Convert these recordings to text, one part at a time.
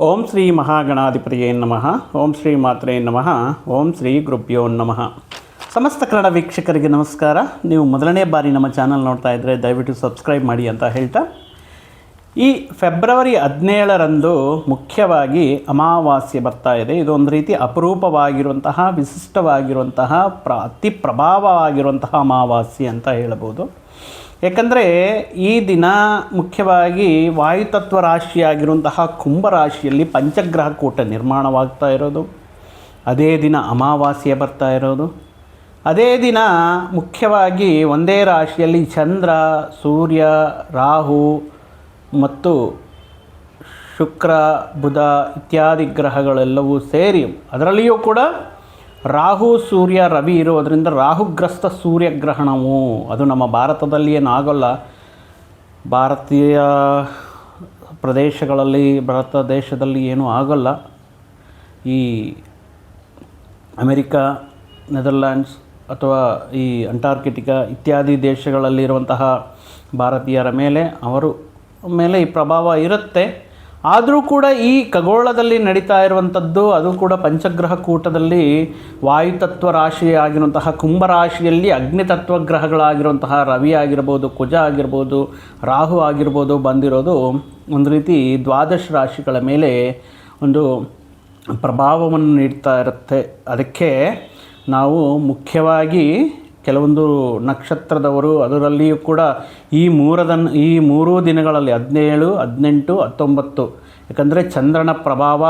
ಓಂ ಶ್ರೀ ಮಹಾಗಣಾಧಿಪತಿಯೇ ನಮಃ. ಓಂ ಶ್ರೀ ಮಾತ್ರೇ ನಮಃ. ಓಂ ಶ್ರೀ ಗುರುಭ್ಯೋ ನಮಃ. ಸಮಸ್ತ ಕನ್ನಡ ವೀಕ್ಷಕರಿಗೆ ನಮಸ್ಕಾರ. ನೀವು ಮೊದಲನೇ ಬಾರಿ ನಮ್ಮ ಚಾನಲ್ ನೋಡ್ತಾ ಇದ್ದರೆ ದಯವಿಟ್ಟು ಸಬ್ಸ್ಕ್ರೈಬ್ ಮಾಡಿ ಅಂತ ಹೇಳ್ತಾ. ಈ ಫೆಬ್ರವರಿ ಹದಿನೇಳರಂದು ಮುಖ್ಯವಾಗಿ ಅಮಾವಾಸ್ಯೆ ಬರ್ತಾ ಇದೆ. ಇದು ಒಂದು ರೀತಿ ಅಪರೂಪವಾಗಿರುವಂತಹ, ವಿಶಿಷ್ಟವಾಗಿರುವಂತಹ, ಪ್ರ ಅತಿ ಪ್ರಭಾವವಾಗಿರುವಂತಹ ಅಮಾವಾಸ್ಯೆ ಅಂತ ಹೇಳಬಹುದು. ಯಾಕಂದರೆ ಈ ದಿನ ಮುಖ್ಯವಾಗಿ ವಾಯುತತ್ವ ರಾಶಿಯಾಗಿರುವಂತಹ ಕುಂಭರಾಶಿಯಲ್ಲಿ ಪಂಚಗ್ರಹ ಕೂಟ ನಿರ್ಮಾಣವಾಗ್ತಾ ಇರೋದು. ಅದೇ ದಿನ ಅಮಾವಾಸ್ಯೆ ಬರ್ತಾ ಇರೋದು. ಅದೇ ದಿನ ಮುಖ್ಯವಾಗಿ ಒಂದೇ ರಾಶಿಯಲ್ಲಿ ಚಂದ್ರ, ಸೂರ್ಯ, ರಾಹು ಮತ್ತು ಶುಕ್ರ, ಬುಧ ಇತ್ಯಾದಿ ಗ್ರಹಗಳೆಲ್ಲವೂ ಸೇರಿ ಅದರಲ್ಲಿಯೂ ಕೂಡ ರಾಹು ಸೂರ್ಯ ರವಿ ಇರೋದರಿಂದ ರಾಹುಗ್ರಸ್ತ ಸೂರ್ಯಗ್ರಹಣವು. ಅದು ನಮ್ಮ ಭಾರತದಲ್ಲಿ ಏನಾಗಲ್ಲ ಭಾರತೀಯ ಪ್ರದೇಶಗಳಲ್ಲಿ, ಭಾರತ ದೇಶದಲ್ಲಿ ಏನೂ ಆಗೋಲ್ಲ. ಈ ಅಮೆರಿಕಾ, ನೆದರ್ಲ್ಯಾಂಡ್ಸ್ ಅಥವಾ ಈ ಅಂಟಾರ್ಕಿಟಿಕಾ ಇತ್ಯಾದಿ ದೇಶಗಳಲ್ಲಿರುವಂತಹ ಭಾರತೀಯರ ಮೇಲೆ, ಅವರು ಮೇಲೆ ಈ ಪ್ರಭಾವ ಇರುತ್ತೆ. ಆದರೂ ಕೂಡ ಈ ಖಗೋಳದಲ್ಲಿ ನಡೀತಾ ಇರುವಂಥದ್ದು, ಅದು ಕೂಡ ಪಂಚಗ್ರಹ ಕೂಟದಲ್ಲಿ ವಾಯುತತ್ವ ರಾಶಿ ಆಗಿರುವಂತಹ ಕುಂಭರಾಶಿಯಲ್ಲಿ ಅಗ್ನಿತತ್ವ ಗ್ರಹಗಳಾಗಿರುವಂತಹ ರವಿ ಆಗಿರ್ಬೋದು, ಕುಜ ಆಗಿರ್ಬೋದು, ರಾಹು ಆಗಿರ್ಬೋದು ಬಂದಿರೋದು ಒಂದು ರೀತಿ ದ್ವಾದಶ ರಾಶಿಗಳ ಮೇಲೆ ಒಂದು ಪ್ರಭಾವವನ್ನು ನೀಡ್ತಾ ಇರುತ್ತೆ. ಅದಕ್ಕೆ ನಾವು ಮುಖ್ಯವಾಗಿ ಕೆಲವೊಂದು ನಕ್ಷತ್ರದವರು ಅದರಲ್ಲಿಯೂ ಕೂಡ ಈ ಮೂರದನ್, ಈ ಮೂರೂ ದಿನಗಳಲ್ಲಿ ಹದಿನೇಳು, ಹದಿನೆಂಟು, ಹತ್ತೊಂಬತ್ತು. ಯಾಕಂದರೆ ಚಂದ್ರನ ಪ್ರಭಾವ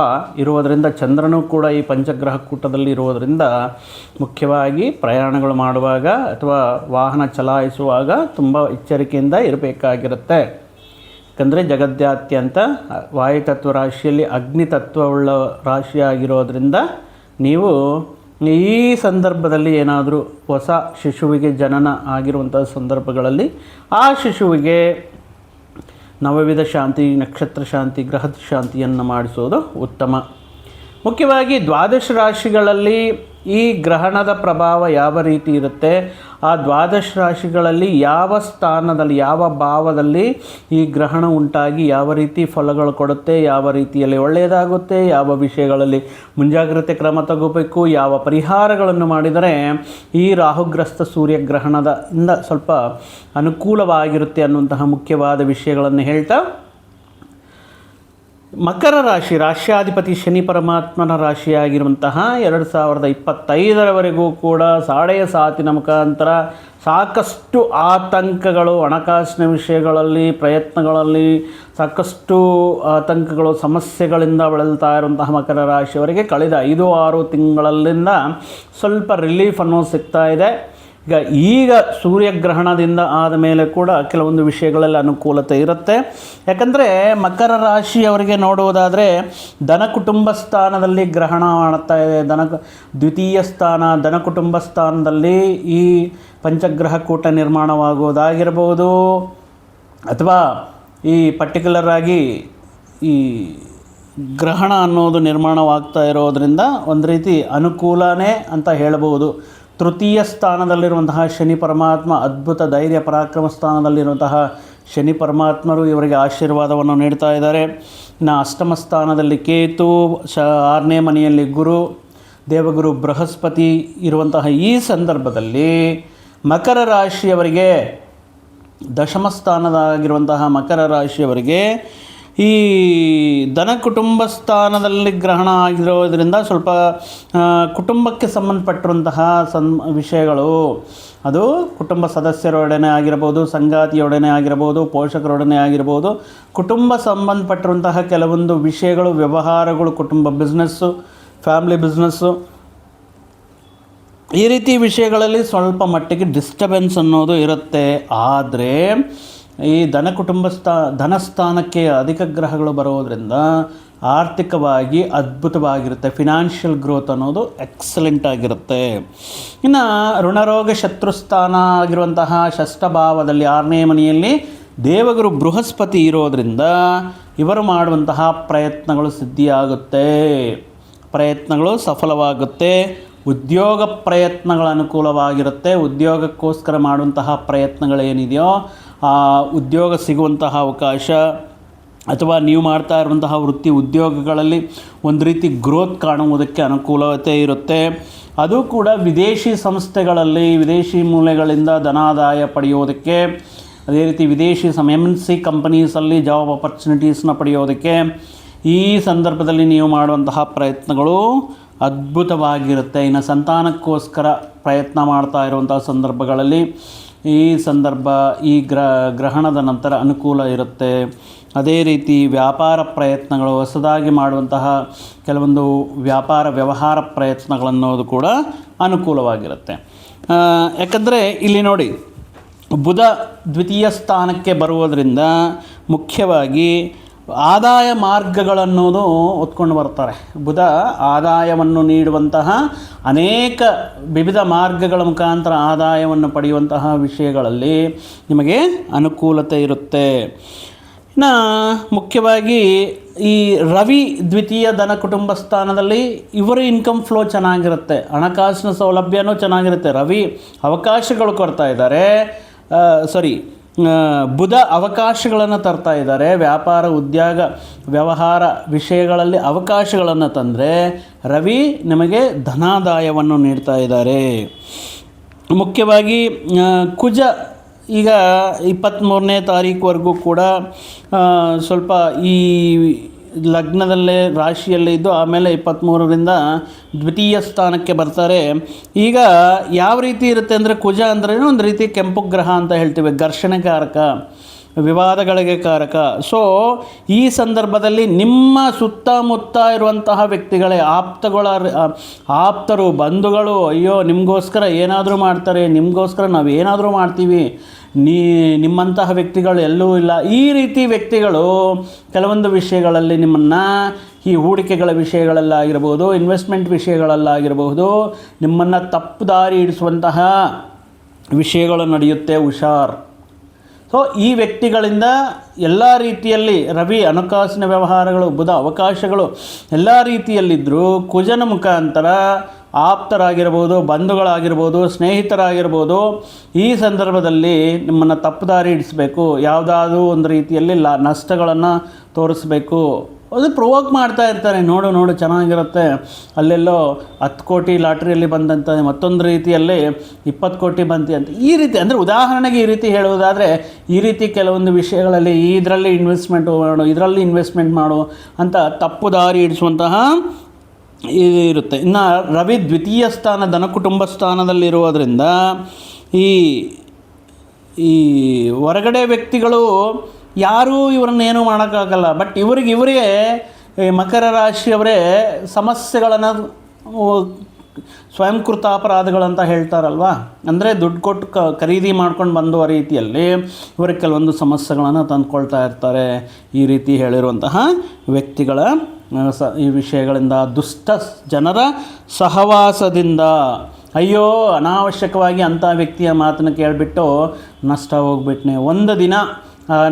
ಇರುವುದರಿಂದ, ಚಂದ್ರನು ಕೂಡ ಈ ಪಂಚಗ್ರಹ ಕೂಟದಲ್ಲಿ ಇರುವುದರಿಂದ ಮುಖ್ಯವಾಗಿ ಪ್ರಯಾಣಗಳು ಮಾಡುವಾಗ ಅಥವಾ ವಾಹನ ಚಲಾಯಿಸುವಾಗ ತುಂಬ ಎಚ್ಚರಿಕೆಯಿಂದ ಇರಬೇಕಾಗಿರುತ್ತೆ. ಯಾಕಂದರೆ ಜಗದ್ಯಾತ್ಯಂತ ವಾಯುತತ್ವ ರಾಶಿಯಲ್ಲಿ ಅಗ್ನಿತತ್ವವುಳ್ಳ ರಾಶಿಯಾಗಿರೋದ್ರಿಂದ ನೀವು ಈ ಸಂದರ್ಭದಲ್ಲಿ ಏನಾದರೂ ಹೊಸ ಶಿಶುವಿಗೆ ಜನನ ಆಗಿರುವಂಥ ಸಂದರ್ಭಗಳಲ್ಲಿ ಆ ಶಿಶುವಿಗೆ ನವವಿಧ ಶಾಂತಿ, ನಕ್ಷತ್ರ ಶಾಂತಿ ಗ್ರಹದ ಶಾಂತಿಯನ್ನು ಮಾಡಿಸೋದು ಉತ್ತಮ. ಮುಖ್ಯವಾಗಿ ದ್ವಾದಶ ರಾಶಿಗಳಲ್ಲಿ ಈ ಗ್ರಹಣದ ಪ್ರಭಾವ ಯಾವ ರೀತಿ ಇರುತ್ತೆ? ಆ ದ್ವಾದಶ ರಾಶಿಗಳಲ್ಲಿ ಯಾವ ಸ್ಥಾನದಲ್ಲಿ, ಯಾವ ಭಾವದಲ್ಲಿ ಈ ಗ್ರಹಣ ಉಂಟಾಗಿ ಯಾವ ರೀತಿ ಫಲಗಳು ಕೊಡುತ್ತೆ, ಯಾವ ರೀತಿಯಲ್ಲಿ ಒಳ್ಳೆಯದಾಗುತ್ತೆ, ಯಾವ ವಿಷಯಗಳಲ್ಲಿ ಮುಂಜಾಗ್ರತೆ ಕ್ರಮ ತಗೋಬೇಕು, ಯಾವ ಪರಿಹಾರಗಳನ್ನು ಮಾಡಿದರೆ ಈ ರಾಹುಗ್ರಸ್ತ ಸೂರ್ಯಗ್ರಹಣದ ಇಂದ ಸ್ವಲ್ಪ ಅನುಕೂಲವಾಗಿರುತ್ತೆ ಅನ್ನುವಂತಹ ಮುಖ್ಯವಾದ ವಿಷಯಗಳನ್ನು ಹೇಳ್ತಾ ಮಕರ ರಾಶಿ ರಾಶ್ಯಾಧಿಪತಿ ಶನಿ ಪರಮಾತ್ಮನ ರಾಶಿಯಾಗಿರುವಂತಹ ಎರಡು ಸಾವಿರದ ಇಪ್ಪತ್ತೈದರವರೆಗೂ ಕೂಡ ಸಾಡೆಯ ಸಾತಿನ ಮುಖಾಂತರ ಸಾಕಷ್ಟು ಆತಂಕಗಳು, ಹಣಕಾಸಿನ ವಿಷಯಗಳಲ್ಲಿ, ಪ್ರಯತ್ನಗಳಲ್ಲಿ ಸಾಕಷ್ಟು ಆತಂಕಗಳು, ಸಮಸ್ಯೆಗಳಿಂದ ಬಳಲ್ತಾ ಇರುವಂತಹ ಮಕರ ರಾಶಿಯವರಿಗೆ ಕಳೆದ ಐದು ಆರು ತಿಂಗಳಲ್ಲಿಂದ ಸ್ವಲ್ಪ ರಿಲೀಫ್ ಅನ್ನೋದು ಸಿಗ್ತಾ ಇದೆ. ಈಗ ಈಗ ಸೂರ್ಯಗ್ರಹಣದಿಂದ ಆದ ಮೇಲೆ ಕೂಡ ಕೆಲವೊಂದು ವಿಷಯಗಳಲ್ಲಿ ಅನುಕೂಲತೆ ಇರುತ್ತೆ. ಯಾಕಂದರೆ ಮಕರ ರಾಶಿಯವರಿಗೆ ನೋಡುವುದಾದರೆ ಧನ ಕುಟುಂಬ ಸ್ಥಾನದಲ್ಲಿ ಗ್ರಹಣ ಮಾಡ್ತಾ ಇದೆ. ದನ ದ್ವಿತೀಯ ಸ್ಥಾನ, ಧನ ಕುಟುಂಬ ಸ್ಥಾನದಲ್ಲಿ ಈ ಪಂಚಗ್ರಹ ಕೂಟ ನಿರ್ಮಾಣವಾಗುವುದಾಗಿರ್ಬೋದು. ಅಥವಾ ಈ ಪರ್ಟಿಕ್ಯುಲರ್ ಆಗಿ ಈ ಗ್ರಹಣ ಅನ್ನೋದು ನಿರ್ಮಾಣವಾಗ್ತಾ ಇರೋದರಿಂದ ಒಂದು ರೀತಿ ಅನುಕೂಲನೇ ಅಂತ ಹೇಳಬಹುದು. ತೃತೀಯ ಸ್ಥಾನದಲ್ಲಿರುವಂತಹ ಶನಿ ಪರಮಾತ್ಮ, ಅದ್ಭುತ ಧೈರ್ಯ ಪರಾಕ್ರಮ ಸ್ಥಾನದಲ್ಲಿರುವಂತಹ ಶನಿ ಪರಮಾತ್ಮರು ಇವರಿಗೆ ಆಶೀರ್ವಾದವನ್ನು ನೀಡ್ತಾ ಇದ್ದಾರೆ. ಇನ್ನು ಅಷ್ಟಮ ಸ್ಥಾನದಲ್ಲಿ ಕೇತು, ಶ, ಆರನೇ ಮನೆಯಲ್ಲಿ ಗುರು, ದೇವಗುರು ಬೃಹಸ್ಪತಿ ಇರುವಂತಹ ಈ ಸಂದರ್ಭದಲ್ಲಿ ಮಕರ ರಾಶಿಯವರಿಗೆ ದಶಮ ಸ್ಥಾನದಾಗಿರುವಂತಹ ಮಕರ ರಾಶಿಯವರಿಗೆ ಈ ಧನ ಕುಟುಂಬ ಸ್ಥಾನದಲ್ಲಿ ಗ್ರಹಣ ಆಗಿರೋದರಿಂದ ಸ್ವಲ್ಪ ಕುಟುಂಬಕ್ಕೆ ಸಂಬಂಧಪಟ್ಟಿರುವಂತಹ ಸನ್ ವಿಷಯಗಳು. ಅದು ಕುಟುಂಬ ಸದಸ್ಯರೊಡನೆ ಆಗಿರ್ಬೋದು ಸಂಗಾತಿಯೊಡನೆ ಆಗಿರ್ಬೋದು ಪೋಷಕರೊಡನೆ ಆಗಿರ್ಬೋದು ಕುಟುಂಬ ಸಂಬಂಧಪಟ್ಟಿರುವಂತಹ ಕೆಲವೊಂದು ವಿಷಯಗಳು, ವ್ಯವಹಾರಗಳು, ಕುಟುಂಬ ಬಿಸ್ನೆಸ್ಸು, ಫ್ಯಾಮ್ಲಿ ಬಿಸ್ನೆಸ್ಸು. ಈ ರೀತಿ ವಿಷಯಗಳಲ್ಲಿ ಸ್ವಲ್ಪ ಮಟ್ಟಿಗೆ ಡಿಸ್ಟರ್ಬೆನ್ಸ್ ಅನ್ನೋದು ಇರುತ್ತೆ. ಆದರೆ ಈ ಧನ ಕುಟುಂಬ ಸ್ಥಾ ಧನಸ್ಥಾನಕ್ಕೆ ಅಧಿಕ ಗ್ರಹಗಳು ಬರೋದರಿಂದ ಆರ್ಥಿಕವಾಗಿ ಅದ್ಭುತವಾಗಿರುತ್ತೆ. ಫಿನಾನ್ಷಿಯಲ್ ಗ್ರೋತ್ ಅನ್ನೋದು ಎಕ್ಸಲೆಂಟ್ ಆಗಿರುತ್ತೆ. ಇನ್ನು ಋಣರೋಗ ಶತ್ರುಸ್ಥಾನ ಆಗಿರುವಂತಹ ಷಷ್ಠಭಾವದಲ್ಲಿ ಆರನೇ ಮನೆಯಲ್ಲಿ ದೇವಗುರು ಬೃಹಸ್ಪತಿ ಇರೋದರಿಂದ ಇವರು ಮಾಡುವಂತಹ ಪ್ರಯತ್ನಗಳು ಸಿದ್ಧಿಯಾಗುತ್ತೆ. ಪ್ರಯತ್ನಗಳು ಸಫಲವಾಗುತ್ತೆ. ಉದ್ಯೋಗ ಪ್ರಯತ್ನಗಳ ಅನುಕೂಲವಾಗಿರುತ್ತೆ. ಉದ್ಯೋಗಕ್ಕೋಸ್ಕರ ಮಾಡುವಂತಹ ಪ್ರಯತ್ನಗಳೇನಿದೆಯೋ ಉದ್ಯೋಗ ಸಿಗುವಂತಹ ಅವಕಾಶ ಅಥವಾ ನೀವು ಮಾಡ್ತಾ ಇರುವಂತಹ ವೃತ್ತಿ ಉದ್ಯೋಗಗಳಲ್ಲಿ ಒಂದು ರೀತಿ ಗ್ರೋತ್ ಕಾಣುವುದಕ್ಕೆ ಅನುಕೂಲತೆ ಇರುತ್ತೆ. ಅದು ಕೂಡ ವಿದೇಶಿ ಸಂಸ್ಥೆಗಳಲ್ಲಿ, ವಿದೇಶಿ ಮೂಲೆಗಳಿಂದ ಧನಾದಾಯ ಪಡೆಯೋದಕ್ಕೆ, ಅದೇ ರೀತಿ ವಿದೇಶಿ ಸಮ್ ಎಂ ಸಿ ಕಂಪನೀಸಲ್ಲಿ ಜಾಬ್ ಆಪರ್ಚುನಿಟೀಸ್ನ ಪಡೆಯೋದಕ್ಕೆ ಈ ಸಂದರ್ಭದಲ್ಲಿ ನೀವು ಮಾಡುವಂತಹ ಪ್ರಯತ್ನಗಳು ಅದ್ಭುತವಾಗಿರುತ್ತೆ. ಇನ್ನು ಸಂತಾನಕ್ಕೋಸ್ಕರ ಪ್ರಯತ್ನ ಮಾಡ್ತಾ ಇರುವಂತಹ ಸಂದರ್ಭಗಳಲ್ಲಿ ಈ ಸಂದರ್ಭ, ಈ ಗ್ರ, ಗ್ರಹಣದ ನಂತರ ಅನುಕೂಲ ಇರುತ್ತೆ. ಅದೇ ರೀತಿ ವ್ಯಾಪಾರ ಪ್ರಯತ್ನಗಳು, ಹೊಸದಾಗಿ ಮಾಡುವಂತಹ ಕೆಲವೊಂದು ವ್ಯಾಪಾರ, ವ್ಯವಹಾರ ಪ್ರಯತ್ನಗಳನ್ನೋದು ಕೂಡ ಅನುಕೂಲವಾಗಿರುತ್ತೆ. ಯಾಕಂದರೆ ಇಲ್ಲಿ ನೋಡಿ, ಬುಧ ದ್ವಿತೀಯ ಸ್ಥಾನಕ್ಕೆ ಬರುವುದರಿಂದ ಮುಖ್ಯವಾಗಿ ಆದಾಯ ಮಾರ್ಗಗಳನ್ನೋದು ಒತ್ಕೊಂಡು ಬರ್ತಾರೆ. ಬುಧ ಆದಾಯವನ್ನು ನೀಡುವಂತಹ ಅನೇಕ ವಿವಿಧ ಮಾರ್ಗಗಳ ಮುಖಾಂತರ ಆದಾಯವನ್ನು ಪಡೆಯುವಂತಹ ವಿಷಯಗಳಲ್ಲಿ ನಿಮಗೆ ಅನುಕೂಲತೆ ಇರುತ್ತೆ. ಇನ್ನು ಮುಖ್ಯವಾಗಿ ಈ ರವಿ ದ್ವಿತೀಯ ಧನ ಕುಟುಂಬ ಸ್ಥಾನದಲ್ಲಿ ಇವರ ಇನ್ಕಮ್ ಫ್ಲೋ ಚೆನ್ನಾಗಿರುತ್ತೆ. ಹಣಕಾಸಿನ ಸೌಲಭ್ಯನೂ ಚೆನ್ನಾಗಿರುತ್ತೆ. ರವಿ ಅವಕಾಶಗಳು ಕೊಡ್ತಾ ಇದ್ದಾರೆ. ಸಾರಿ ಬುಧ ಅವಕಾಶಗಳನ್ನು ತರ್ತಾ ಇದ್ದಾರೆ. ವ್ಯಾಪಾರ, ಉದ್ಯೋಗ, ವ್ಯವಹಾರ ವಿಷಯಗಳಲ್ಲಿ ಅವಕಾಶಗಳನ್ನು ತಂದರೆ ರವಿ ನಿಮಗೆ ಧನಾದಾಯವನ್ನು ನೀಡ್ತಾ ಇದ್ದಾರೆ. ಮುಖ್ಯವಾಗಿ ಕುಜ ಈಗ ಇಪ್ಪತ್ತ್ಮೂರನೇ ತಾರೀಕುವರೆಗೂ ಕೂಡ ಸ್ವಲ್ಪ ಈ ಲಗ್ನದಲ್ಲೇ ರಾಶಿಯಲ್ಲೇ ಇದ್ದು ಆಮೇಲೆ ಇಪ್ಪತ್ತ್ಮೂರರಿಂದ ದ್ವಿತೀಯ ಸ್ಥಾನಕ್ಕೆ ಬರ್ತಾರೆ. ಈಗ ಯಾವ ರೀತಿ ಇರುತ್ತೆ ಅಂದರೆ ಕುಜ ಅಂದ್ರೆ ಒಂದು ರೀತಿ ಕೆಂಪು ಗ್ರಹ ಅಂತ ಹೇಳ್ತೀವಿ, ಘರ್ಷಣೆಕಾರಕ. ವಿವಾದಗಳಿಗೆ ಕಾರಕ. ಸೊ ಈ ಸಂದರ್ಭದಲ್ಲಿ ನಿಮ್ಮ ಸುತ್ತಮುತ್ತ ಇರುವಂತಹ ವ್ಯಕ್ತಿಗಳೇ, ಆಪ್ತಗಳ, ಆಪ್ತರು, ಬಂಧುಗಳು, ಅಯ್ಯೋ, ನಿಮಗೋಸ್ಕರ ಏನಾದರೂ ಮಾಡ್ತಾರೆ, ನಿಮಗೋಸ್ಕರ ನಾವು ಏನಾದರೂ ಮಾಡ್ತೀವಿ, ನೀ, ನಿಮ್ಮಂತಹ ವ್ಯಕ್ತಿಗಳು ಎಲ್ಲೂ ಇಲ್ಲ. ಈ ರೀತಿ ವ್ಯಕ್ತಿಗಳು ಕೆಲವೊಂದು ವಿಷಯಗಳಲ್ಲಿ ನಿಮ್ಮನ್ನು ಈ ಹೂಡಿಕೆಗಳ ವಿಷಯಗಳಲ್ಲಾಗಿರ್ಬೋದು, ಇನ್ವೆಸ್ಟ್ಮೆಂಟ್ ವಿಷಯಗಳಲ್ಲಾಗಿರಬಹುದು ನಿಮ್ಮನ್ನು ತಪ್ಪು ದಾರಿ ಹಿಡಿಸುವಂತಹ ವಿಷಯಗಳು ನಡೆಯುತ್ತೆ, ಹುಷಾರ್. ಸೊ ಈ ವ್ಯಕ್ತಿಗಳಿಂದ ಎಲ್ಲ ರೀತಿಯಲ್ಲಿ ರವಿ ಹಣಕಾಸಿನ ವ್ಯವಹಾರಗಳು, ಬುಧ ಅವಕಾಶಗಳು ಎಲ್ಲ ರೀತಿಯಲ್ಲಿದ್ದರೂ ಕುಜನ ಮುಖಾಂತರ ಆಪ್ತರಾಗಿರ್ಬೋದು, ಬಂಧುಗಳಾಗಿರ್ಬೋದು, ಸ್ನೇಹಿತರಾಗಿರ್ಬೋದು, ಈ ಸಂದರ್ಭದಲ್ಲಿ ನಿಮ್ಮನ್ನು ತಪ್ಪುದಾರಿ ಇಡಿಸಬೇಕು ಯಾವುದಾದ್ರೂ ಒಂದು ರೀತಿಯಲ್ಲಿ ಲ, ನಷ್ಟಗಳನ್ನು ತೋರಿಸ್ಬೇಕು. ಅದು ಪ್ರೊವೋಕ್ ಮಾಡ್ತಾ ಇರ್ತಾರೆ. ನೋಡು ನೋಡು, ಚೆನ್ನಾಗಿರುತ್ತೆ. ಅಲ್ಲೆಲ್ಲೋ ಹತ್ತು ಕೋಟಿ ಲಾಟ್ರಿಯಲ್ಲಿ ಬಂದಂಥ ಮತ್ತೊಂದು ರೀತಿಯಲ್ಲಿ ಇಪ್ಪತ್ತು ಕೋಟಿ ಬಂತಿ ಅಂತ. ಈ ರೀತಿ, ಅಂದರೆ ಉದಾಹರಣೆಗೆ ಈ ರೀತಿ ಹೇಳುವುದಾದರೆ, ಈ ರೀತಿ ಕೆಲವೊಂದು ವಿಷಯಗಳಲ್ಲಿ ಇದರಲ್ಲಿ ಇನ್ವೆಸ್ಟ್ಮೆಂಟ್ ಮಾಡು, ಇದರಲ್ಲಿ ಇನ್ವೆಸ್ಟ್ಮೆಂಟ್ ಮಾಡು ಅಂತ ತಪ್ಪು ದಾರಿ ಇಡಿಸುವಂತಹ ಇರುತ್ತೆ. ಇನ್ನು ರವಿ ದ್ವಿತೀಯ ಸ್ಥಾನ, ಧನ ಕುಟುಂಬ ಸ್ಥಾನದಲ್ಲಿರುವುದರಿಂದ ಈ ಈ ಹೊರಗಡೆ ವ್ಯಕ್ತಿಗಳು ಯಾರೂ ಇವರನ್ನೇನು ಮಾಡೋಕ್ಕಾಗಲ್ಲ. ಬಟ್ ಇವ್ರಿಗೆ ಇವರೇ ಮಕರ ರಾಶಿಯವರೇ ಸಮಸ್ಯೆಗಳನ್ನು ಸ್ವಯಂಕೃತ ಅಪರಾಧಗಳಂತ ಹೇಳ್ತಾರಲ್ವ? ಅಂದರೆ ದುಡ್ಡು ಕೊಟ್ಟು ಕ, ಖರೀದಿ ಮಾಡ್ಕೊಂಡು ಬಂದುವ ರೀತಿಯಲ್ಲಿ ಇವರು ಕೆಲವೊಂದು ಸಮಸ್ಯೆಗಳನ್ನು ತಂದುಕೊಳ್ತಾ ಇರ್ತಾರೆ. ಈ ರೀತಿ ಹೇಳಿರುವಂತಹ ವ್ಯಕ್ತಿಗಳ ಸ, ಈ ವಿಷಯಗಳಿಂದ ದುಷ್ಟ ಜನರ ಸಹವಾಸದಿಂದ. ಅಯ್ಯೋ, ಅನಾವಶ್ಯಕವಾಗಿ ಅಂಥ ವ್ಯಕ್ತಿಯ ಮಾತನ್ನು ಕೇಳಿಬಿಟ್ಟು ನಷ್ಟ ಹೋಗ್ಬಿಟ್ನೆ. ಒಂದು ದಿನ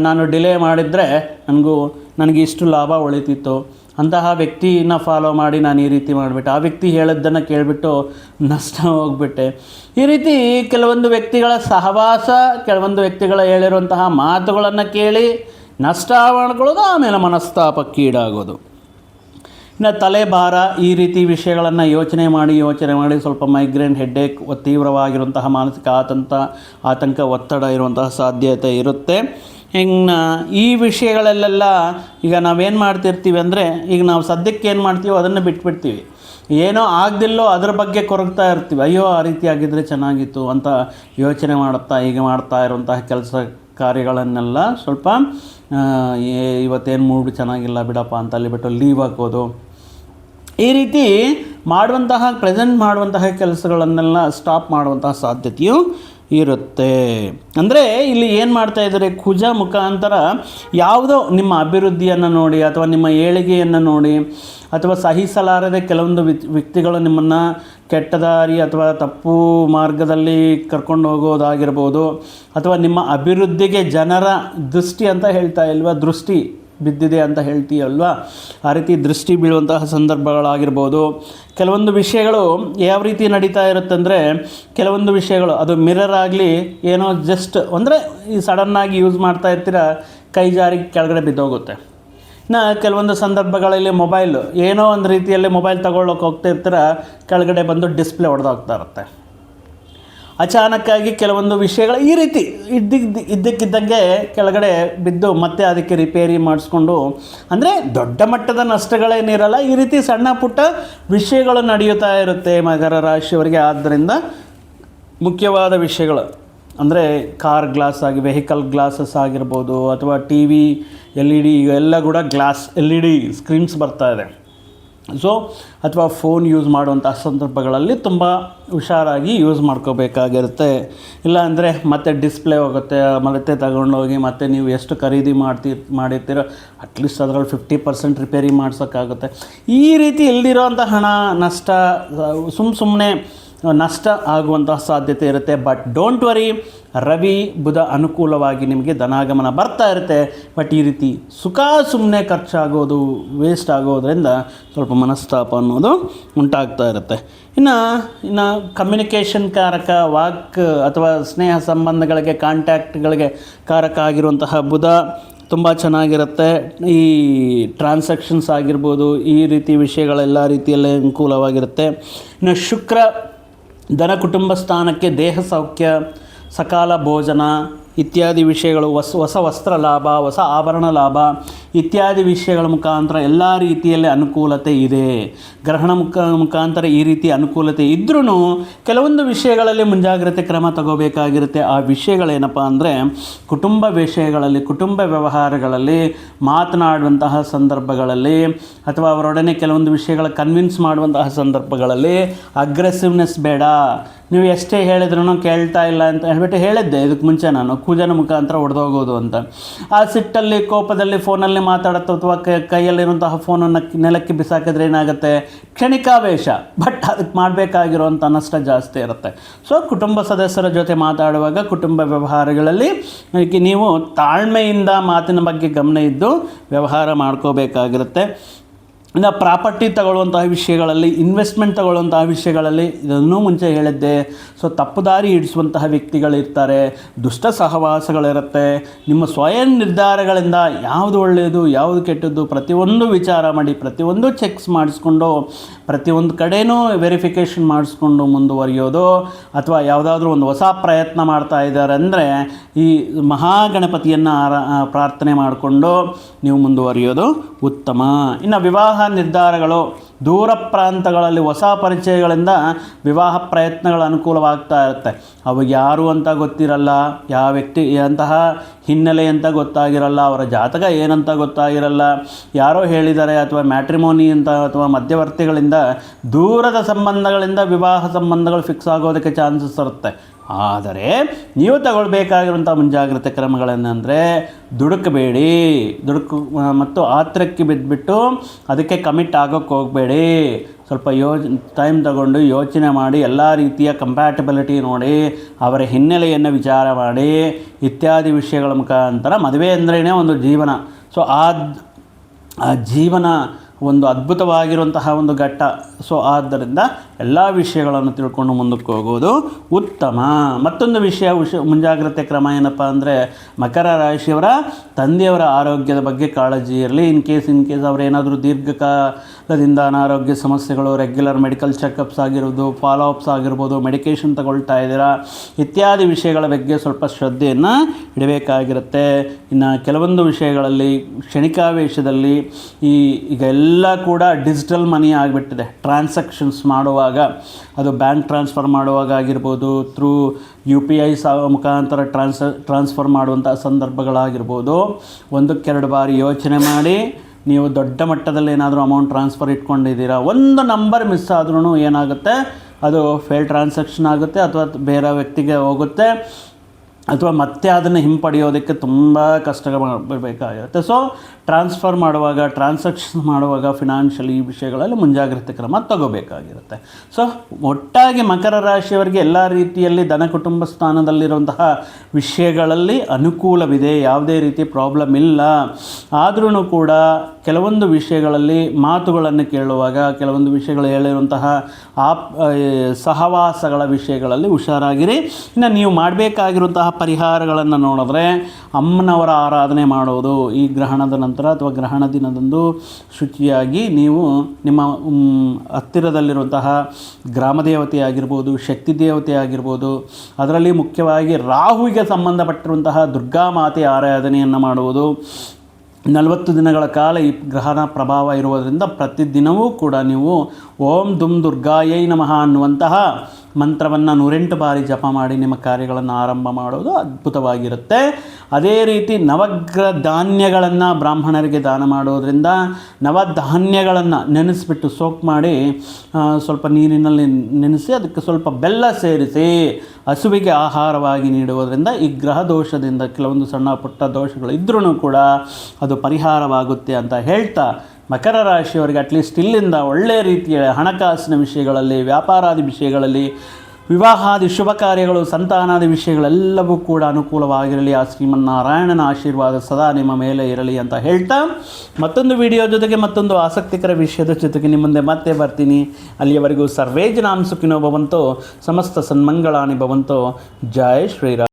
ನಾನು ಡಿಲೇ ಮಾಡಿದರೆ ನನಗೂ, ನನಗೆ ಇಷ್ಟು ಲಾಭ ಉಳಿತಿತ್ತು ಅಂತಹ ವ್ಯಕ್ತಿನ ಫಾಲೋ ಮಾಡಿ ನಾನು ಈ ರೀತಿ ಮಾಡಿಬಿಟ್ಟೆ. ಆ ವ್ಯಕ್ತಿ ಹೇಳಿದ್ದನ್ನು ಕೇಳಿಬಿಟ್ಟು ನಷ್ಟ ಹೋಗ್ಬಿಟ್ಟೆ. ಈ ರೀತಿ ಕೆಲವೊಂದು ವ್ಯಕ್ತಿಗಳ ಸಹವಾಸ, ಕೆಲವೊಂದು ವ್ಯಕ್ತಿಗಳ ಹೇಳಿರುವಂತಹ ಮಾತುಗಳನ್ನು ಕೇಳಿ ನಷ್ಟ ಮಾಡ್ಕೊಳ್ಳೋದು ಆಮೇಲೆ ಮನಸ್ತಾಪಕ್ಕೀಡಾಗೋದು ಇನ್ನು ತಲೆ ಭಾರ ಈ ರೀತಿ ವಿಷಯಗಳನ್ನು ಯೋಚನೆ ಮಾಡಿ ಯೋಚನೆ ಮಾಡಿ ಸ್ವಲ್ಪ ಮೈಗ್ರೇನ್ ಹೆಡ್ಡೇಕ್ ತೀವ್ರವಾಗಿರುವಂತಹ ಮಾನಸಿಕ ಆತಂಕ ಆತಂಕ, ಒತ್ತಡ ಇರುವಂತಹ ಸಾಧ್ಯತೆ ಇರುತ್ತೆ. ಇನ್ನು ಈ ವಿಷಯಗಳಲ್ಲೆಲ್ಲ ಈಗ ನಾವೇನು ಮಾಡ್ತಿರ್ತೀವಿ ಅಂದರೆ ಈಗ ನಾವು ಸದ್ಯಕ್ಕೆ ಏನು ಮಾಡ್ತೀವೋ ಅದನ್ನು ಬಿಟ್ಬಿಡ್ತೀವಿ. ಏನೋ ಆಗದಿಲ್ಲೋ ಅದ್ರ ಬಗ್ಗೆ ಕೊರಗ್ತಾ ಇರ್ತೀವಿ. ಅಯ್ಯೋ, ಆ ರೀತಿ ಆಗಿದ್ದರೆ ಚೆನ್ನಾಗಿತ್ತು ಅಂತ ಯೋಚನೆ ಮಾಡುತ್ತಾ ಈಗ ಮಾಡ್ತಾ ಇರುವಂತಹ ಕೆಲಸ ಕಾರ್ಯಗಳನ್ನೆಲ್ಲ ಸ್ವಲ್ಪ ಇವತ್ತೇನು ಮೂಡ್ ಚೆನ್ನಾಗಿಲ್ಲ ಬಿಡಪ್ಪ ಅಂತ ಅಲ್ಲಿ ಬಿಟ್ಟು ಲೀವ್ ಹಾಕೋದು. ಈ ರೀತಿ ಮಾಡುವಂತಹ ಪ್ರೆಸೆಂಟ್ ಮಾಡುವಂತಹ ಕೆಲಸಗಳನ್ನೆಲ್ಲ ಸ್ಟಾಪ್ ಮಾಡುವಂತಹ ಸಾಧ್ಯತೆಯು ಇರುತ್ತೆ. ಅಂದರೆ ಇಲ್ಲಿ ಏನು ಮಾಡ್ತಾ ಇದ್ದಾರೆ? ಕುಜ ಮುಖಾಂತರ ಯಾವುದೋ ನಿಮ್ಮ ಅಭಿವೃದ್ಧಿಯನ್ನು ನೋಡಿ ಅಥವಾ ನಿಮ್ಮ ಏಳಿಗೆಯನ್ನು ನೋಡಿ ಅಥವಾ ಸಹಿಸಲಾರದೆ ಕೆಲವೊಂದು ವ್ಯಕ್ತಿಗಳು ನಿಮ್ಮನ್ನು ಕೆಟ್ಟ ದಾರಿ ಅಥವಾ ತಪ್ಪು ಮಾರ್ಗದಲ್ಲಿ ಕರ್ಕೊಂಡು ಹೋಗೋದಾಗಿರ್ಬೋದು ಅಥವಾ ನಿಮ್ಮ ಅಭಿವೃದ್ಧಿಗೆ ಜನರ ದೃಷ್ಟಿ ಅಂತ ಹೇಳ್ತಾ ಇಲ್ವಾ? ದೃಷ್ಟಿ. ಬಿದ್ದಿದೆ ಅಂತ ಹೇಳ್ತೀಯಲ್ವಾ? ಆ ರೀತಿ ದೃಷ್ಟಿ ಬೀಳುವಂತಹ ಸಂದರ್ಭಗಳಾಗಿರ್ಬೋದು. ಕೆಲವೊಂದು ವಿಷಯಗಳು ಯಾವ ರೀತಿ ನಡೀತಾ ಇರುತ್ತಂದರೆ, ಕೆಲವೊಂದು ವಿಷಯಗಳು, ಅದು ಮಿರರ್ ಆಗಲಿ, ಏನೋ ಜಸ್ಟ್ ಅಂದರೆ ಈ ಸಡನ್ನಾಗಿ ಯೂಸ್ ಮಾಡ್ತಾ ಇರ್ತೀರ, ಕೈ ಜಾರಿ ಕೆಳಗಡೆ ಬಿದ್ದೋಗುತ್ತೆ. ನಾ ಕೆಲವೊಂದು ಸಂದರ್ಭಗಳಲ್ಲಿ ಮೊಬೈಲ್ ಏನೋ ಒಂದು ರೀತಿಯಲ್ಲಿ ಮೊಬೈಲ್ ತಗೊಳ್ಳೋಕೆ ಹೋಗ್ತಿರ್ತೀರ ಕೆಳಗಡೆ ಬಂದು ಡಿಸ್ಪ್ಲೇ ಹೊಡೆದೋಗ್ತಾ ಇರುತ್ತೆ. ಅಚಾನಕ್ಕಾಗಿ ಕೆಲವೊಂದು ವಿಷಯಗಳು ಈ ರೀತಿ ಇದ್ದಿದ್ದ ಇದ್ದಕ್ಕಿದ್ದಂಗೆ ಕೆಳಗಡೆ ಬಿದ್ದು ಮತ್ತೆ ಅದಕ್ಕೆ ರಿಪೇರಿ ಮಾಡಿಸ್ಕೊಂಡು, ಅಂದರೆ ದೊಡ್ಡ ಮಟ್ಟದ ನಷ್ಟಗಳೇನಿರಲ್ಲ, ಈ ರೀತಿ ಸಣ್ಣ ಪುಟ್ಟ ವಿಷಯಗಳು ನಡೆಯುತ್ತಾ ಇರುತ್ತೆ ಮಕರ ರಾಶಿಯವರಿಗೆ. ಆದ್ದರಿಂದ ಮುಖ್ಯವಾದ ವಿಷಯಗಳು, ಅಂದರೆ ಕಾರ್ ಗ್ಲಾಸ್ ಆಗಿ, ವೆಹಿಕಲ್ ಗ್ಲಾಸಸ್ ಆಗಿರ್ಬೋದು, ಅಥವಾ T V L E D ಎಲ್ಲ ಕೂಡ glass L E D screens ಬರ್ತಾ ಇದೆ. ಸೊ ಅಥವಾ ಫೋನ್ ಯೂಸ್ ಮಾಡುವಂಥ ಸಂದರ್ಭಗಳಲ್ಲಿ ತುಂಬ ಹುಷಾರಾಗಿ ಯೂಸ್ ಮಾಡ್ಕೋಬೇಕಾಗಿರುತ್ತೆ. ಇಲ್ಲಾಂದರೆ ಮತ್ತೆ ಡಿಸ್ಪ್ಲೇ ಹೋಗುತ್ತೆ ಮತ್ತೆ ತಗೊಂಡೋಗಿ ಮತ್ತೆ ನೀವು ಎಷ್ಟು ಖರೀದಿ ಮಾಡ್ತಿ, ಮಾಡಿರ್ತೀರೋ ಅಟ್ಲೀಸ್ಟ್ ಅದರಲ್ಲಿ ಫಿಫ್ಟಿ ಪರ್ಸೆಂಟ್ ರಿಪೇರಿ ಮಾಡ್ಸೋಕ್ಕಾಗುತ್ತೆ. ಈ ರೀತಿ ಇಲ್ದಿರೋಂಥ ಹಣ, ನಷ್ಟ ಸುಮ್ಮ ಸುಮ್ಮನೆ ನಷ್ಟ ಆಗುವಂತಹ ಸಾಧ್ಯತೆ ಇರುತ್ತೆ. But don't worry Ravi Budha ಅನುಕೂಲವಾಗಿ ನಿಮಗೆ ಧನಾಗಮನ ಬರ್ತಾ ಇರುತ್ತೆ. ಬಟ್ ಈ ರೀತಿ ಸುಖ ಸುಮ್ಮನೆ ಖರ್ಚಾಗೋದು ವೇಸ್ಟ್ ಆಗೋದ್ರಿಂದ ಸ್ವಲ್ಪ ಮನಸ್ತಾಪ ಅನ್ನೋದು ಉಂಟಾಗ್ತಾ ಇರುತ್ತೆ. ಇನ್ನು ಇನ್ನು ಕಮ್ಯುನಿಕೇಷನ್ ಕಾರಕ, ವಾಕ್ ಅಥವಾ ಸ್ನೇಹ ಸಂಬಂಧಗಳಿಗೆ, ಕಾಂಟ್ಯಾಕ್ಟ್ಗಳಿಗೆ ಕಾರಕ ಆಗಿರುವಂತಹ ಬುಧ ತುಂಬ ಚೆನ್ನಾಗಿರುತ್ತೆ. ಈ ಟ್ರಾನ್ಸಾಕ್ಷನ್ಸ್ ಆಗಿರ್ಬೋದು, ಈ ರೀತಿ ವಿಷಯಗಳೆಲ್ಲ ರೀತಿಯಲ್ಲೇ ಅನುಕೂಲವಾಗಿರುತ್ತೆ. ಇನ್ನು ಶುಕ್ರ, ಧನ ಕುಟುಂಬ ಸ್ಥಾನಕ್ಕೆ ದೇಹ ಸೌಖ್ಯ ಸಕಾಲ ಭೋಜನ ಇತ್ಯಾದಿ ವಿಷಯಗಳು ಹೊಸ ಹೊಸ ವಸ್ತ್ರ ಲಾಭ, ಹೊಸ ಆಭರಣ ಲಾಭ ಇತ್ಯಾದಿ ವಿಷಯಗಳ ಮುಖಾಂತರ ಎಲ್ಲ ರೀತಿಯಲ್ಲಿ ಅನುಕೂಲತೆ ಇದೆ. ಗ್ರಹಣ ಮುಖ, ಮುಖಾಂತರ ಈ ರೀತಿ ಅನುಕೂಲತೆ ಇದ್ರೂ ಕೆಲವೊಂದು ವಿಷಯಗಳಲ್ಲಿ ಮುಂಜಾಗ್ರತೆ ಕ್ರಮ ತಗೋಬೇಕಾಗಿರುತ್ತೆ. ಆ ವಿಷಯಗಳೇನಪ್ಪ ಅಂದರೆ ಕುಟುಂಬ ವಿಷಯಗಳಲ್ಲಿ, ಕುಟುಂಬ ವ್ಯವಹಾರಗಳಲ್ಲಿ ಮಾತನಾಡುವಂತಹ ಸಂದರ್ಭಗಳಲ್ಲಿ ಅಥವಾ ಅವರೊಡನೆ ಕೆಲವೊಂದು ವಿಷಯಗಳ ಕನ್ವಿನ್ಸ್ ಮಾಡುವಂತಹ ಸಂದರ್ಭಗಳಲ್ಲಿ ಅಗ್ರೆಸಿವ್ನೆಸ್ ಬೇಡ. ನೀವು ಎಷ್ಟೇ ಹೇಳಿದ್ರೂ ಕೇಳ್ತಾ ಇಲ್ಲ ಅಂತ ಹೇಳ್ಬಿಟ್ಟು ಹೇಳಿದ್ದೆ. ಇದಕ್ಕೆ ಮುಂಚೆ ನಾನು. ಕೂಜನ ಮುಖಾಂತರ ಹೊಡೆದೋಗೋದು ಅಂತ. ಆ ಸಿಟ್ಟಲ್ಲಿ, ಕೋಪದಲ್ಲಿ, ಫೋನಲ್ಲಿ ಮಾತಾಡುತ್ತೋ ಅಥವಾ ಕೈಯಲ್ಲಿರುವಂತಹ ಫೋನನ್ನು ನೆಲಕ್ಕೆ ಬಿಸಾಕಿದ್ರೆ ಏನಾಗುತ್ತೆ? ಕ್ಷಣಿಕಾವೇಶ. ಬಟ್ ಅದಕ್ಕೆ ಮಾಡಬೇಕಾಗಿರುವಂಥ ನಷ್ಟ ಜಾಸ್ತಿ ಇರುತ್ತೆ. ಸೊ ಕುಟುಂಬ ಸದಸ್ಯರ ಜೊತೆ ಮಾತಾಡುವಾಗ ಕುಟುಂಬ ವ್ಯವಹಾರಗಳಲ್ಲಿ ನೀವು ತಾಳ್ಮೆಯಿಂದ ಮಾತಿನ ಬಗ್ಗೆ ಗಮನ ಇದ್ದು ವ್ಯವಹಾರ ಮಾಡ್ಕೋಬೇಕಾಗಿರುತ್ತೆ. ಇನ್ನು ಪ್ರಾಪರ್ಟಿ ತಗೊಳ್ಳುವಂತಹ ವಿಷಯಗಳಲ್ಲಿ, ಇನ್ವೆಸ್ಟ್ಮೆಂಟ್ ತಗೊಳ್ಳುವಂತಹ ವಿಷಯಗಳಲ್ಲಿ ಇದನ್ನೂ ಮುಂಚೆ ಹೇಳಿದ್ದೆ. ಸೊ ತಪ್ಪು ದಾರಿ ಹಿಡಿಸುವಂತಹ ವ್ಯಕ್ತಿಗಳಿರ್ತಾರೆ, ದುಷ್ಟ ಸಹವಾಸಗಳಿರುತ್ತೆ. ನಿಮ್ಮ ಸ್ವಯಂ ನಿರ್ಧಾರಗಳಿಂದ ಯಾವುದು ಒಳ್ಳೆಯದು, ಯಾವುದು ಕೆಟ್ಟದ್ದು, ಪ್ರತಿಯೊಂದು ವಿಚಾರ ಮಾಡಿ, ಪ್ರತಿಯೊಂದು ಚೆಕ್ಸ್ ಮಾಡಿಸ್ಕೊಂಡು, ಪ್ರತಿಯೊಂದು ಕಡೆಯೂ ವೆರಿಫಿಕೇಷನ್ ಮಾಡಿಸ್ಕೊಂಡು ಮುಂದುವರಿಯೋದು, ಅಥವಾ ಯಾವುದಾದ್ರೂ ಒಂದು ಹೊಸ ಪ್ರಯತ್ನ ಮಾಡ್ತಾ ಇದ್ದಾರೆ ಅಂದರೆ ಈ ಮಹಾಗಣಪತಿಯನ್ನು ಆರಾ ಪ್ರಾರ್ಥನೆ ಮಾಡಿಕೊಂಡು ನೀವು ಮುಂದುವರಿಯೋದು ಉತ್ತಮ. ಇನ್ನು ವಿವಾಹ ನಿರ್ಧಾರಗಳು ದೂರ ಪ್ರಾಂತಗಳಲ್ಲಿ ಹೊಸ ಪರಿಚಯಗಳಿಂದ ವಿವಾಹ ಪ್ರಯತ್ನಗಳು ಅನುಕೂಲವಾಗ್ತಾ ಇರುತ್ತೆ. ಅವು ಯಾರು ಅಂತ ಗೊತ್ತಿರಲ್ಲ, ಯಾವ ವ್ಯಕ್ತಿ ಅಂತಹ ಹಿನ್ನೆಲೆ ಅಂತ ಗೊತ್ತಾಗಿರಲ್ಲ, ಅವರ ಜಾತಕ ಏನಂತ ಗೊತ್ತಾಗಿರಲ್ಲ, ಯಾರೋ ಹೇಳಿದ್ದಾರೆ ಅಥವಾ ಮ್ಯಾಟ್ರಿಮೋನಿ ಅಂತ ಅಥವಾ ಮಧ್ಯವರ್ತಿಗಳಿಂದ ದೂರದ ಸಂಬಂಧಗಳಿಂದ ವಿವಾಹ ಸಂಬಂಧಗಳು ಫಿಕ್ಸ್ ಆಗೋದಕ್ಕೆ ಚಾನ್ಸಸ್ ಇರುತ್ತೆ. ಆದರೆ ನೀವು ತಗೊಳ್ಬೇಕಾಗಿರುವಂಥ ಮುಂಜಾಗ್ರತೆ ಕ್ರಮಗಳೇನೆಂದರೆ ದುಡುಕಬೇಡಿ. ದುಡುಕು ಮತ್ತು ಆತ್ರಕ್ಕೆ ಬಿದ್ದುಬಿಟ್ಟು ಅದಕ್ಕೆ ಕಮಿಟ್ ಆಗೋಕ್ಕೆ ಹೋಗಬೇಡಿ. ಸ್ವಲ್ಪ ಯೋಜ್ ಟೈಮ್ ತಗೊಂಡು ಯೋಚನೆ ಮಾಡಿ ಎಲ್ಲ ರೀತಿಯ ಕಂಪ್ಯಾಟಬಿಲಿಟಿ ನೋಡಿ, ಅವರ ಹಿನ್ನೆಲೆಯನ್ನು ವಿಚಾರ ಮಾಡಿ, ಇತ್ಯಾದಿ ವಿಷಯಗಳ ಮುಖಾಂತರ ಮದುವೆ ಅಂದ್ರೇ ಒಂದು ಜೀವನ. ಸೊ ಆ ಜೀವನ ಒಂದು ಅದ್ಭುತವಾಗಿರುವಂತಹ ಒಂದು ಘಟ್ಟ. ಸೊ ಆದ್ದರಿಂದ ಎಲ್ಲ ವಿಷಯಗಳನ್ನು ತಿಳ್ಕೊಂಡು ಮುಂದಕ್ಕೆ ಹೋಗೋದು ಉತ್ತಮ. ಮತ್ತೊಂದು ವಿಷಯ ವಿಷ, ಮುಂಜಾಗ್ರತೆ ಕ್ರಮ ಏನಪ್ಪ ಅಂದರೆ ಮಕರ ರಾಶಿಯವರ ತಂದೆಯವರ ಆರೋಗ್ಯದ ಬಗ್ಗೆ ಕಾಳಜಿ ಇರಲಿ. ಇನ್ ಕೇಸ್ ಇನ್ ಕೇಸ್ ಅವರೇನಾದರೂ ದೀರ್ಘಕಾಲದಿಂದ ಅನಾರೋಗ್ಯ ಸಮಸ್ಯೆಗಳು ರೆಗ್ಯುಲರ್ ಮೆಡಿಕಲ್ ಚೆಕಪ್ಸ್ ಆಗಿರ್ಬೋದು ಫಾಲೋ ಅಪ್ಸ್ ಆಗಿರ್ಬೋದು ಮೆಡಿಕೇಷನ್ ತಗೊಳ್ತಾ ಇದ್ದೀರಾ, ಇತ್ಯಾದಿ ವಿಷಯಗಳ ಬಗ್ಗೆ ಸ್ವಲ್ಪ ಶ್ರದ್ಧೆಯನ್ನು ಇಡಬೇಕಾಗಿರುತ್ತೆ. ಇನ್ನು ಕೆಲವೊಂದು ವಿಷಯಗಳಲ್ಲಿ ಕ್ಷಣಿಕಾವೇಶದಲ್ಲಿ ಈ, ಈಗ ಎಲ್ಲ ಕೂಡ ಡಿಜಿಟಲ್ ಮನಿ ಆಗಿಬಿಟ್ಟಿದೆ. ಟ್ರಾನ್ಸಾಕ್ಷನ್ಸ್ ಮಾಡುವಾಗ, ಅದು ಬ್ಯಾಂಕ್ ಟ್ರಾನ್ಸ್ಫರ್ ಮಾಡುವಾಗ ಆಗಿರ್ಬೋದು ಥ್ರೂ ಯು ಪಿ ಐ ಸ ಮುಖಾಂತರ ಟ್ರಾನ್ಸ್ ಟ್ರಾನ್ಸ್ಫರ್ ಮಾಡುವಂಥ ಸಂದರ್ಭಗಳಾಗಿರ್ಬೋದು. ಒಂದಕ್ಕೆರಡು ಬಾರಿ ಯೋಚನೆ ಮಾಡಿ, ನೀವು ದೊಡ್ಡ ಮಟ್ಟದಲ್ಲಿ ಏನಾದರೂ ಅಮೌಂಟ್ ಟ್ರಾನ್ಸ್ಫರ್ ಇಟ್ಕೊಂಡಿದ್ದೀರಾ, ಒಂದು ನಂಬರ್ ಮಿಸ್ ಆದ್ರೂ ಏನಾಗುತ್ತೆ? ಅದು ಫೇಲ್ ಟ್ರಾನ್ಸಾಕ್ಷನ್ ಆಗುತ್ತೆ, ಅಥವಾ ಬೇರೆ ವ್ಯಕ್ತಿಗೆ ಹೋಗುತ್ತೆ, ಅಥವಾ ಮತ್ತೆ ಅದನ್ನು ಹಿಂಪಡೆಯೋದಕ್ಕೆ ತುಂಬ ಕಷ್ಟ ಬರಬೇಕಾಗಿರುತ್ತೆ ಸೊ ಟ್ರಾನ್ಸ್ಫರ್ ಮಾಡುವಾಗ ಟ್ರಾನ್ಸಾಕ್ಷನ್ ಮಾಡುವಾಗ ಫಿನಾನ್ಷಿಯಲ್ ಈ ವಿಷಯಗಳಲ್ಲಿ ಮುಂಜಾಗ್ರತೆ ಕ್ರಮ ತಗೋಬೇಕಾಗಿರುತ್ತೆ. ಸೊ ಒಟ್ಟಾಗಿ ಮಕರ ರಾಶಿಯವರಿಗೆ ಎಲ್ಲ ರೀತಿಯಲ್ಲಿ ಧನ ಕುಟುಂಬ ಸ್ಥಾನದಲ್ಲಿರುವಂತಹ ವಿಷಯಗಳಲ್ಲಿ ಅನುಕೂಲವಿದೆ, ಯಾವುದೇ ರೀತಿ ಪ್ರಾಬ್ಲಮ್ ಇಲ್ಲ. ಆದ್ರೂ ಕೂಡ ಕೆಲವೊಂದು ವಿಷಯಗಳಲ್ಲಿ ಮಾತುಗಳನ್ನು ಕೇಳುವಾಗ, ಕೆಲವೊಂದು ವಿಷಯಗಳು ಹೇಳಿರುವಂತಹ ಆಪ್ ಸಹವಾಸಗಳ ವಿಷಯಗಳಲ್ಲಿ ಹುಷಾರಾಗಿರಿ. ಇನ್ನು ನೀವು ಮಾಡಬೇಕಾಗಿರುವಂತಹ ಪರಿಹಾರಗಳನ್ನು ನೋಡಿದ್ರೆ ಅಮ್ಮನವರ ಆರಾಧನೆ ಮಾಡೋದು ಈ ಗ್ರಹಣದ ನಂತರ ನಂತರ ಅಥವಾ ಗ್ರಹಣ ದಿನದಂದು ಶುಚಿಯಾಗಿ ನೀವು ನಿಮ್ಮ ಹತ್ತಿರದಲ್ಲಿರುವಂತಹ ಗ್ರಾಮ ದೇವತೆ ಆಗಿರ್ಬೋದು, ಶಕ್ತಿ ದೇವತೆ ಆಗಿರ್ಬೋದು, ಅದರಲ್ಲಿ ಮುಖ್ಯವಾಗಿ ರಾಹುವಿಗೆ ಸಂಬಂಧಪಟ್ಟಿರುವಂತಹ ದುರ್ಗಾ ಮಾತೆ ಆರಾಧನೆಯನ್ನು ಮಾಡುವುದು. ನಲವತ್ತು ದಿನಗಳ ಕಾಲ ಈ ಗ್ರಹಣ ಪ್ರಭಾವ ಇರುವುದರಿಂದ ಪ್ರತಿದಿನವೂ ಕೂಡ ನೀವು ಓಂ ದುಮ್ ದುರ್ಗಾಯೈ ನಮಃ ಅನ್ನುವಂತಹ ಮಂತ್ರವನ್ನು ನೂರೆಂಟು ಬಾರಿ ಜಪ ಮಾಡಿ ನಿಮ್ಮ ಕಾರ್ಯಗಳನ್ನು ಆರಂಭ ಮಾಡೋದು ಅದ್ಭುತವಾಗಿರುತ್ತೆ. ಅದೇ ರೀತಿ ನವಗ್ರ ಧಾನ್ಯಗಳನ್ನು ಬ್ರಾಹ್ಮಣರಿಗೆ ದಾನ ಮಾಡೋದರಿಂದ ನವಧಾನ್ಯಗಳನ್ನು ನೆನೆಸಿಬಿಟ್ಟು ಸೋಕ್ ಮಾಡಿ ಸ್ವಲ್ಪ ನೀರಿನಲ್ಲಿ ನೆನೆಸಿ ಅದಕ್ಕೆ ಸ್ವಲ್ಪ ಬೆಲ್ಲ ಸೇರಿಸಿ ಹಸುವಿಗೆ ಆಹಾರವಾಗಿ ನೀಡುವುದರಿಂದ ಈ ಗ್ರಹ ದೋಷದಿಂದ ಕೆಲವೊಂದು ಸಣ್ಣ ಪುಟ್ಟ ದೋಷಗಳು ಇದ್ರೂ ಕೂಡ ಅದು ಪರಿಹಾರವಾಗುತ್ತೆ ಅಂತ ಹೇಳ್ತಾ ಮಕರ ರಾಶಿಯವರಿಗೆ ಅಟ್ಲೀಸ್ಟ್ ಇಲ್ಲಿಂದ ಒಳ್ಳೆಯ ರೀತಿಯ ಹಣಕಾಸಿನ ವಿಷಯಗಳಲ್ಲಿ, ವ್ಯಾಪಾರಾದಿ ವಿಷಯಗಳಲ್ಲಿ, ವಿವಾಹಾದಿ ಶುಭ ಕಾರ್ಯಗಳು, ಸಂತಾನಾದಿ ವಿಷಯಗಳೆಲ್ಲವೂ ಕೂಡ ಅನುಕೂಲವಾಗಿರಲಿ. ಆ ಶ್ರೀಮನ್ನಾರಾಯಣನ ಆಶೀರ್ವಾದ ಸದಾ ನಿಮ್ಮ ಮೇಲೆ ಇರಲಿ ಅಂತ ಹೇಳ್ತಾ ಮತ್ತೊಂದು ವಿಡಿಯೋ ಜೊತೆಗೆ ಮತ್ತೊಂದು ಆಸಕ್ತಿಕರ ವಿಷಯದ ಜೊತೆಗೆ ನಿಮ್ಮ ಮುಂದೆ ಮತ್ತೆ ಬರ್ತೀನಿ. ಅಲ್ಲಿಯವರೆಗೂ ಸರ್ವೇ ಜನಾಂ ಸುಖಿನೋ ಭವಂತೋ ಸಮಸ್ತ ಸನ್ಮಂಗಳಾನಿ ಭವಂತೋ. ಜಯ ಶ್ರೀರಾಮ್.